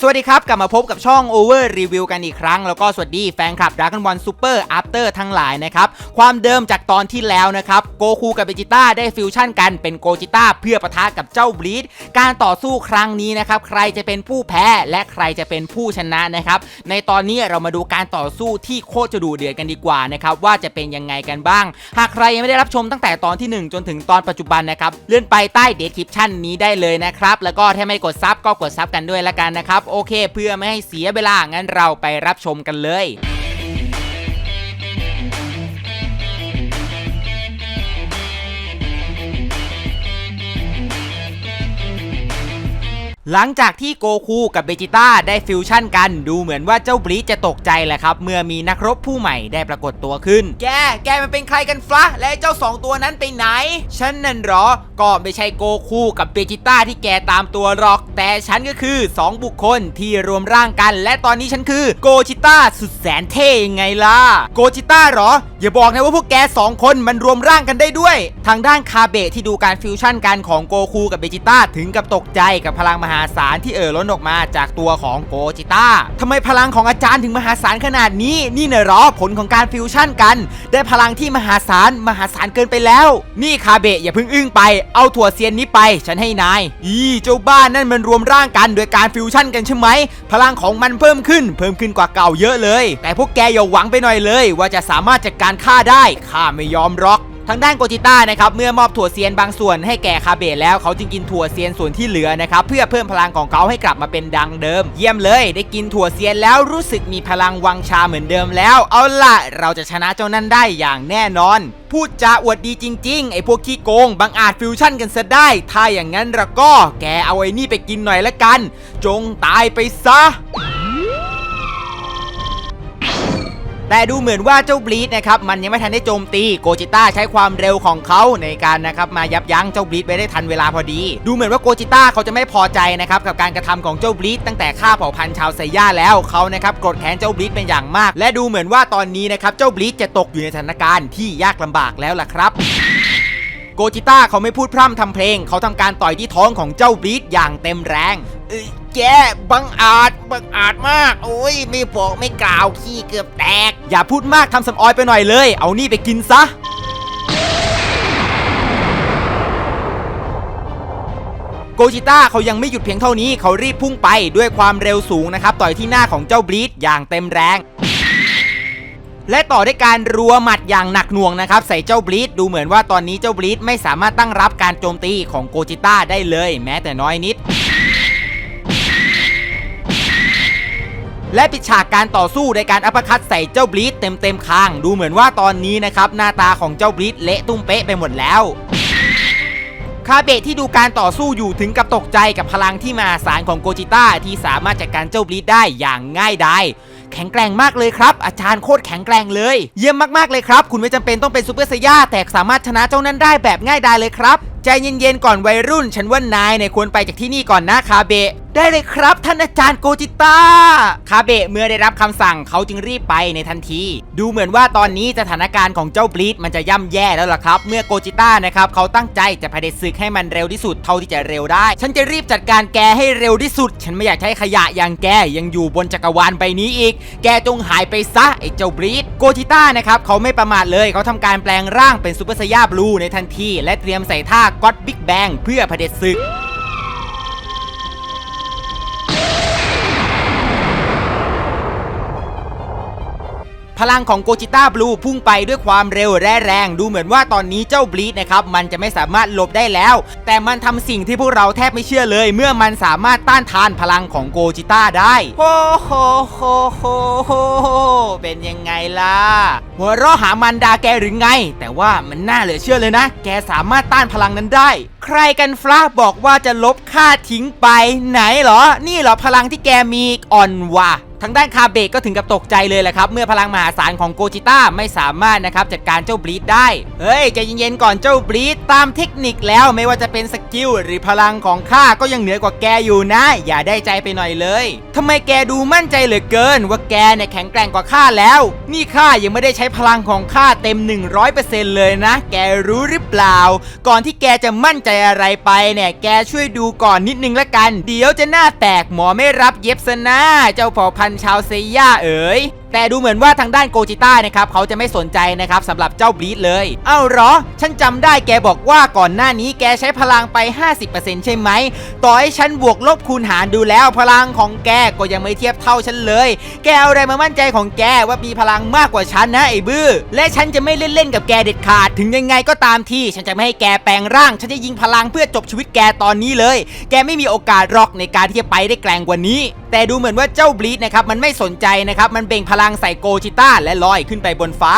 สวัสดีครับ กลับมาพบกับช่อง Over Review กันอีกครั้ง แล้วก็สวัสดีแฟนคลับ Dragon Ball Super After ทั้งหลายนะครับ ความเดิมจากตอนที่แล้วนะครับ โกคูกับเบจิต้าได้ฟิวชั่นกันเป็นโกจิต้าเพื่อปะทะกับเจ้าบลีดการต่อสู้ครั้งนี้นะครับ ใครจะเป็นผู้แพ้และใครจะเป็นผู้ชนะนะครับ ในตอนนี้เรามาดูการต่อสู้ที่โคตรจะดูเดือดกันดีกว่านะครับว่าจะเป็นยังไงกันบ้าง หากใครยังไม่ได้รับชมตั้งแต่ตอนที่ 1 จนถึงตอนปัจจุบันนะครับเลื่อนไปใต้เดสคริปชั่นนี้ได้เลยนะครับแล้วก็ถ้าไม่กดซับก็กดซับกันด้วยละกันนะครับโอเค เพื่อไม่ให้เสียเวลางั้นเราไปรับชมกันเลย หลังจากที่โกคูกับเบจิต้าได้ฟิวชั่นกันดูเหมือนว่าเจ้าบลีจะตกใจแหละครับ เมื่อมีนักรบผู้ใหม่ได้ปรากฏตัวขึ้น แก แกมันเป็นใครกันฟละและเจ้าสองตัวนั้นไปไหน ฉันนั่นหรอ ก็ไม่ใช่โกคูกับเบจิต้าที่แกตามตัวหรอก แต่ฉันก็คือ 2 บุคคลที่รวมร่างกัน และตอนนี้ฉันคือโกจิต้าสุดแสนเท่ยังไงล่ะ โกจิต้าหรอ อย่าบอกนะว่าพวกแกสองคนมันรวมร่างกันได้ด้วย ทางด้านคาเบะที่ดูการฟิวชั่นกันของโกคูกับเบจิต้าถึงกับตกใจกับพลังมหาศาลที่เอ่อล้นออกมาจากตัวของโกจิต้าทำไมพลังของอาจารย์ถึงมหาศาลขนาดนี้ นี่เน่ะเหรอผลของการฟิวชั่นกัน ได้พลังที่มหาศาลมหาศาลเกินไปแล้ว นี่คาเบะอย่าเพิ่งอึ้งไป เอาถั่วเซียนนี้ไป ฉันให้นาย อีเจ้าบ้านนั่นมันรวมร่างกันโดยการฟิวชั่นกันใช่ไหม พลังของมันเพิ่มขึ้น เพิ่มขึ้นกว่าเก่าเยอะเลย แต่พวกแกอย่าหวังไปหน่อยเลย ว่าจะสามารถจัดการข้าได้ ข้าไม่ยอมหรอก ทางด้านโกจิต้านะครับเมื่อมอบถั่วเซียนบางส่วนให้แก่คาเบะแล้วเขาจึงกินถั่วเซียนส่วนที่เหลือนะครับเพื่อเพิ่มพลังของเขาให้กลับมาเป็นดังเดิม เยี่ยมเลย ได้กินถั่วเซียนแล้วรู้สึกมีพลังวังชาเหมือนเดิมแล้ว เอาล่ะ เราจะชนะเจ้านั่นได้อย่างแน่นอน พูดจาอวดดีจริงๆ ไอ้พวกขี้โกงบังอาจฟิวชั่นกันซะได้ ถ้าอย่างนั้นเราก็ แกเอาไอ้นี่ไปกินหน่อยละกัน จงตายไปซะ แต่ดูเหมือนว่าเจ้าบลีดนะครับมันยังไม่ทันได้โจมตีโกจิต้าใช้ความเร็วของเขาในการนะครับมายับยั้งเจ้าบลีดไว้ได้ทันเวลาพอดี ดูเหมือนว่าโกจิต้าเขาจะไม่พอใจนะครับกับการกระทำของเจ้าบลีดตั้งแต่ฆ่าเผ่าพันธุ์ชาวไซย่าแล้วเขานะครับโกรธแค้นเจ้าบลีดเป็นอย่างมาก และดูเหมือนว่าตอนนี้นะครับเจ้าบลีดจะตกอยู่ในสถานการณ์ที่ยากลำบากแล้วล่ะครับ โกจิต้าเขาไม่พูดพร่ำทำเพลง เขาทำการต่อยที่ท้องของเจ้าบลีดอย่างเต็มแรงเอ้ยแกบังอาจบังอาจมาก โอ้ยไม่บอกไม่กล่าวขี้เกือบแตก อย่าพูดมากทำสำออยไปหน่อยเลย เอานี่ไปกินซะ โกจิต้าเขายังไม่หยุดเพียงเท่านี้ เขารีบพุ่งไปด้วยความเร็วสูงนะครับ ต่อยที่หน้าของเจ้าบลีดอย่างเต็มแรง และต่อด้วยการรัวหมัดอย่างหนักหน่วงนะครับใส่เจ้าบลีดดูเหมือนว่าตอนนี้เจ้าบลีดไม่สามารถตั้งรับการโจมตีของโกจิต้าได้เลยแม้แต่น้อยนิด และปิดฉากการต่อสู้ในการอัปคัตใส่เจ้าบลีดเต็มเต็มคาง ดูเหมือนว่าตอนนี้นะครับหน้าตาของเจ้าบลีดเละตุ้มเป๊ะไปหมดแล้วคาเบะที่ดูการต่อสู้อยู่ถึงกับตกใจกับพลังที่มาศาลของโกจิต้าที่สามารถจัดการเจ้าบลีดได้อย่างง่ายดาย แข็งแกร่งมากเลยครับ อาจารย์โคตรแข็งแกร่งเลย เยี่ยมมากๆเลยครับ คุณไม่จำเป็นต้องเป็นซูเปอร์ไซย่าแต่สามารถชนะเจ้านั้นได้แบบง่ายดายเลยครับ ใจเย็นๆก่อนวัยรุ่น ฉันว่านายเนี่ยควรไปจากที่นี่ก่อนนะคาเบะ ได้เลยครับท่านอาจารย์โกจิต้าคาเบะเมื่อได้รับคำสั่งเขาจึงรีบไปในทันที ดูเหมือนว่าตอนนี้สถานการณ์ของเจ้าบลีดมันจะย่ำแย่แล้วล่ะครับ เมื่อโกจิต้านะครับเขาตั้งใจจะเผด็จศึกให้มันเร็วที่สุดเท่าที่จะเร็วได้ ฉันจะรีบจัดการแกให้เร็วที่สุด ฉันไม่อยากใช้ขยะอย่างแกยังอยู่บนจักรวาลใบนี้อีก แกจงหายไปซะไอ้เจ้าบลีดโกจิต้านะครับเขาไม่ประมาทเลยเขาทำการแปลงร่างเป็นซูเปอร์ไซยาบลูในทันที และเตรียมใส่ท่าก็อดบิ๊กแบงเพื่อเผด็จศึก พลังของโกจิต้าบลูพุ่งไปด้วยความเร็วและแรง ดูเหมือนว่าตอนนี้เจ้าบลีดนะครับมันจะไม่สามารถหลบได้แล้ว แต่มันทำสิ่งที่พวกเราแทบไม่เชื่อเลย เมื่อมันสามารถต้านทานพลังของโกจิต้าได้โฮโฮโฮโฮโฮโฮเป็นยังไงล่ะหัวเราะหามันดาแกหรือไง แต่ว่ามันน่าเหลือเชื่อเลยนะ แกสามารถต้านพลังนั้นได้ ใครกันฟละบอกว่าจะลบค่าทิ้งไปไหนเหรอ นี่เหรอพลังที่แกมีอ่อนว่ะทางด้านคาเบะก็ถึงกับตกใจเลยแหละครับเมื่อพลังมหาศาลของโกจิต้าไม่สามารถนะครับจัดการเจ้าบลีดได้ เฮ้ยใจเย็นๆก่อนเจ้าบลีดตามเทคนิคแล้วไม่ว่าจะเป็นสกิลหรือพลังของข้าก็ยังเหนือกว่าแกอยู่นะ อย่าได้ใจไปหน่อยเลยทำไมแกดูมั่นใจเหลือเกิน ว่าแกเนี่ยแข็งแกร่งกว่าข้าแล้ว นี่ข้ายังไม่ได้ใช้พลังของข้าเต็ม 100%เลยนะ แกรู้หรือเปล่า ก่อนที่แกจะมั่นใจอะไรไปเนี่ยแกช่วยดูก่อนนิดนึงละกัน เดี๋ยวจะหน้าแตกหมอไม่รับเย็บซะนะเจ้าเผ่าพันธุ์ชาวเซย่าเอ๋ยแต่ดูเหมือนว่าทางด้านโกจิต้านะครับเขาจะไม่สนใจนะครับสำหรับเจ้าบลีดเลย เอ้าหรอ ฉันจำได้แกบอกว่าก่อนหน้านี้แกใช้พลังไป 50%ใช่ไหม ต่อให้ฉันบวกลบคูณหารดูแล้วพลังของแกก็ยังไม่เทียบเท่าฉันเลย แกเอาอะไรมามั่นใจของแกว่ามีพลังมากกว่าฉันนะไอ้บื้อ และฉันจะไม่เล่นเล่นๆกับแกเด็ดขาด ถึงยังไงก็ตามที่ ฉันจะไม่ให้แกแปลงร่าง ฉันจะยิงพลังเพื่อจบชีวิตแกตอนนี้เลย แกไม่มีโอกาสหรอกในการที่จะไปได้แกร่งกว่านี้ แต่ดูเหมือนว่าเจ้าบลีดนะครับมันไม่สนใจนะครับมันเบ่งพลังใส่โกชิต้าและลอยขึ้นไปบนฟ้า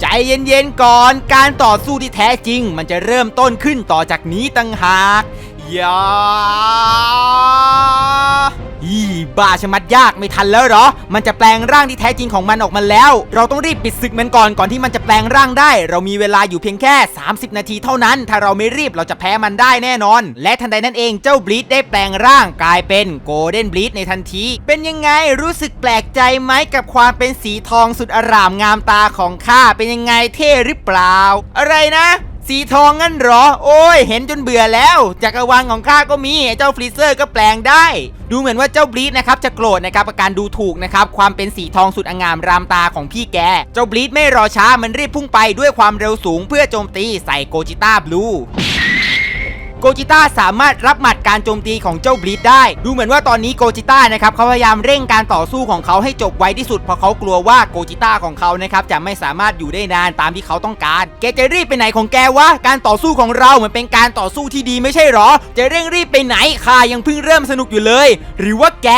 ใจเย็นๆก่อน การต่อสู้ที่แท้จริง มันจะเริ่มต้นขึ้นต่อจากนี้ตั้งหากย่า อีบ้าชะมัดยากไม่ทันแล้วเหรอ มันจะแปลงร่างที่แท้จริงของมันออกมาแล้ว เราต้องรีบปิดศึกมันก่อนก่อนที่มันจะแปลงร่างได้ เรามีเวลาอยู่เพียงแค่ 30 นาทีเท่านั้น ถ้าเราไม่รีบเราจะแพ้มันได้แน่นอน และทันใดนั้นเองเจ้าบลีดได้แปลงร่างกลายเป็นโกลเด้นบลีดในทันที เป็นยังไงรู้สึกแปลกใจไหมกับความเป็นสีทองสุดอร่ามงามตาของข้าเป็นยังไงเท่หรือเปล่า อะไรนะ สีทองงั้นเหรอ โอ้ย เห็นจนเบื่อแล้วจักรวาลของข้าก็มีเจ้าฟรีเซอร์ก็แปลงได้ ดูเหมือนว่าเจ้าบลีดนะครับจะโกรธนะครับกับการดูถูกนะครับความเป็นสีทองสุดองามรามตาของพี่แก เจ้าบลีดไม่รอช้ามันรีบพุ่งไปด้วยความเร็วสูงเพื่อโจมตีใส่โกจิต้าบลู โกจิต้าสามารถรับหมัดการโจมตีของเจ้าบลีดได้ ดูเหมือนว่าตอนนี้โกจิต้านะครับเขาพยายามเร่งการต่อสู้ของเขาให้จบไวที่สุดเพราะเขากลัวว่าโกจิต้าของเขานะครับจะไม่สามารถอยู่ได้นานตามที่เขาต้องการ แกจะรีบไปไหนของแกวะการต่อสู้ของเราเหมือนเป็นการต่อสู้ที่ดีไม่ใช่หรอ จะเร่งรีบไปไหนข้ายังเพิ่งเริ่มสนุกอยู่เลย หรือว่าแก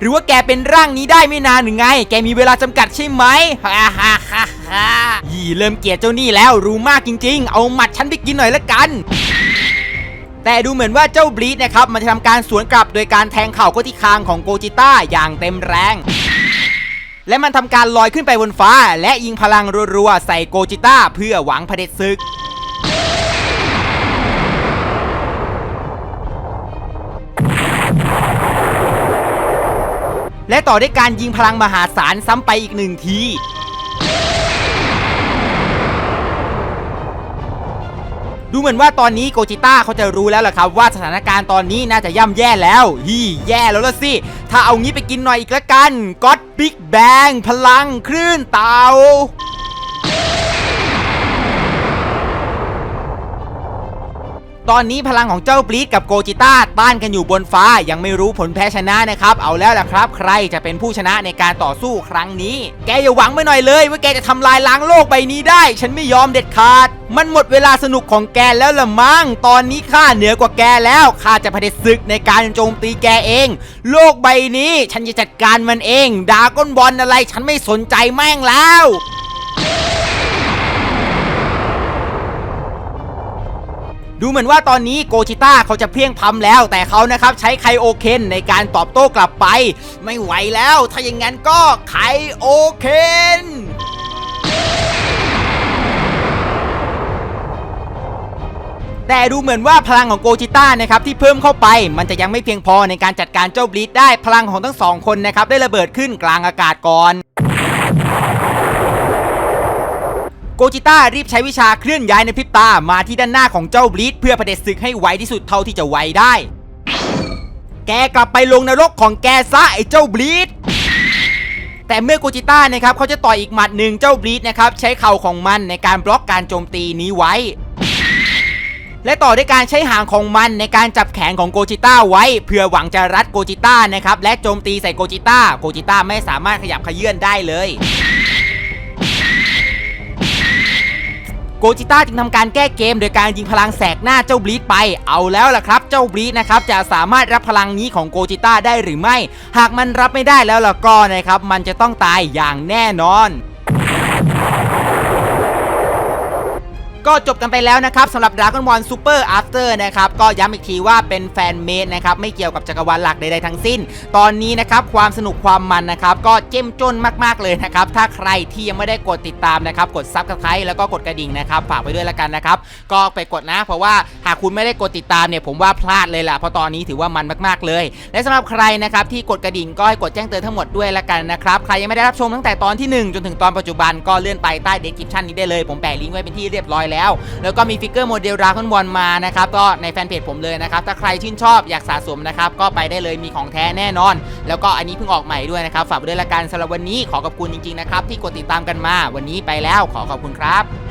หรือว่าแกเป็นร่างนี้ได้ไม่นานหรือไง แกมีเวลาจำกัดใช่ไหมฮ่าฮ่าฮ่าฮ่ายี่เริ่มเกลียดเจ้านี่แล้วรู้มากจริง ๆ เอาหมัดฉันไปกินหน่อยละกัน แต่ดูเหมือนว่าเจ้าบลีดนะครับมันจะทำการสวนกลับโดยการแทงเข่าเข้าที่คางของโกจิต้าอย่างเต็มแรง และมันทำการลอยขึ้นไปบนฟ้า และยิงพลังรัวๆใส่โกจิต้าเพื่อหวังเผด็จศึกและต่อด้วยการยิงพลังมหาศาลซ้ำไปอีกหนึ่งที ดูเหมือนว่าตอนนี้โกจิต้าเขาจะรู้แล้วล่ะครับว่าสถานการณ์ตอนนี้น่าจะย่ำแย่แล้วฮี่แย่แล้วละสิ ถ้าเอางี้ไปกินหน่อยอีกละกันก็อดบิ๊กแบงพลังคลื่นเตา ตอนนี้พลังของเจ้าบลีดกับโกจิต้าต้านกันอยู่บนฟ้ายังไม่รู้ผลแพ้ชนะนะครับ เอาแล้วล่ะครับ ใครจะเป็นผู้ชนะในการต่อสู้ครั้งนี้ แกอย่าหวังไปหน่อยเลยว่าแกจะทำลายล้างโลกใบนี้ได้ ฉันไม่ยอมเด็ดขาด มันหมดเวลาสนุกของแกแล้วละมั้งตอนนี้ข้าเหนือกว่าแกแล้วข้าจะเผด็จศึกในการโจมตีแกเอง โลกใบนี้ฉันจะจัดการมันเองดาก้นบอลอะไร ฉันไม่สนใจแม่งแล้ว ดูเหมือนว่าตอนนี้โกจิต้าเขาจะเพียงพำแล้ว แต่เขานะครับใช้ไคโอเคนในการตอบโต้กลับไป ไม่ไหวแล้ว ถ้าอย่างนั้นก็ไคโอเคนแต่ดูเหมือนว่าพลังของโกจิต้านะครับที่เพิ่มเข้าไป มันจะยังไม่เพียงพอในการจัดการเจ้าบลีดได้พลังของทั้งสองคนนะครับได้ระเบิดขึ้นกลางอากาศก่อน โกจิต้ารีบใช้วิชาเคลื่อนย้ายในพริบตามาที่ด้านหน้าของเจ้าบลีดเพื่อเผด็จศึกให้ไวที่สุดเท่าที่จะไวได้ แกกลับไปลงนรกของแกซะไอ้เจ้าบลีดแต่เมื่อโกจิต้านะครับเขาจะต่อยอีกหมัดหนึ่งเจ้าบลีดนะครับใช้เข่าของมันในการบล็อกการโจมตีนี้ไว้ และต่อด้วยการใช้หางของมันในการจับแขนของโกจิต้าไว้เพื่อหวังจะรัดโกจิต้านะครับและโจมตีใส่โกจิต้าโกจิต้าไม่สามารถขยับเขยื่นได้เลย โกจิต้าจึงทำการแก้เกม โดยการยิงพลังแสกหน้าเจ้าบลีดไป เอาแล้วล่ะครับ เจ้าบลีดนะครับจะสามารถรับพลังนี้ของโกจิต้าได้หรือไม่ หากมันรับไม่ได้แล้วล่ะก็นะครับมันจะต้องตายอย่างแน่นอน ก็จบกันไปแล้วนะครับสำหรับ Dragon Ball Super After นะครับก็ย้ำอีกทีว่าเป็นแฟนเมดนะครับไม่เกี่ยวกับจักรวาลหลักใดๆทั้งสิ้น ตอนนี้นะครับความสนุกความมันนะครับก็เจ้มจนมากๆเลยนะครับถ้าใครที่ยังไม่ได้กดติดตามนะครับกดซับสไครต์แล้วก็กดกระดิ่งนะครับฝากไปด้วยละกันนะครับก็ไปกดนะ เพราะว่าหากคุณไม่ได้กดติดตามเนี่ยผมว่าพลาดเลยล่ะเพราะตอนนี้ถือว่ามันมากๆเลย และสำหรับใครนะครับที่กดกระดิ่งก็ให้กดแจ้งเตือนทั้งหมดด้วยละกันนะครับใครยังไม่ได้รับชมตั้งแต่ตอนที่ 1 จนถึงตอนปัจจุบันก็เลื่อนไปใต้ description นี้ได้เลยผมแปะลิงก์ไว้เป็นที่เรียบร้อยแล้วแล้วก็มีฟิกเกอร์โมเดลดราก้อนบอลมานะครับก็ในแฟนเพจผมเลยนะครับถ้าใครชื่นชอบอยากสะสมนะครับก็ไปได้เลยมีของแท้แน่นอน แล้วก็อันนี้เพิ่งออกใหม่ด้วยนะครับฝากด้วยละกันสำหรับวันนี้ขอขอบคุณจริงๆนะครับที่กดติดตามกันมา วันนี้ไปแล้วขอขอบคุณครับ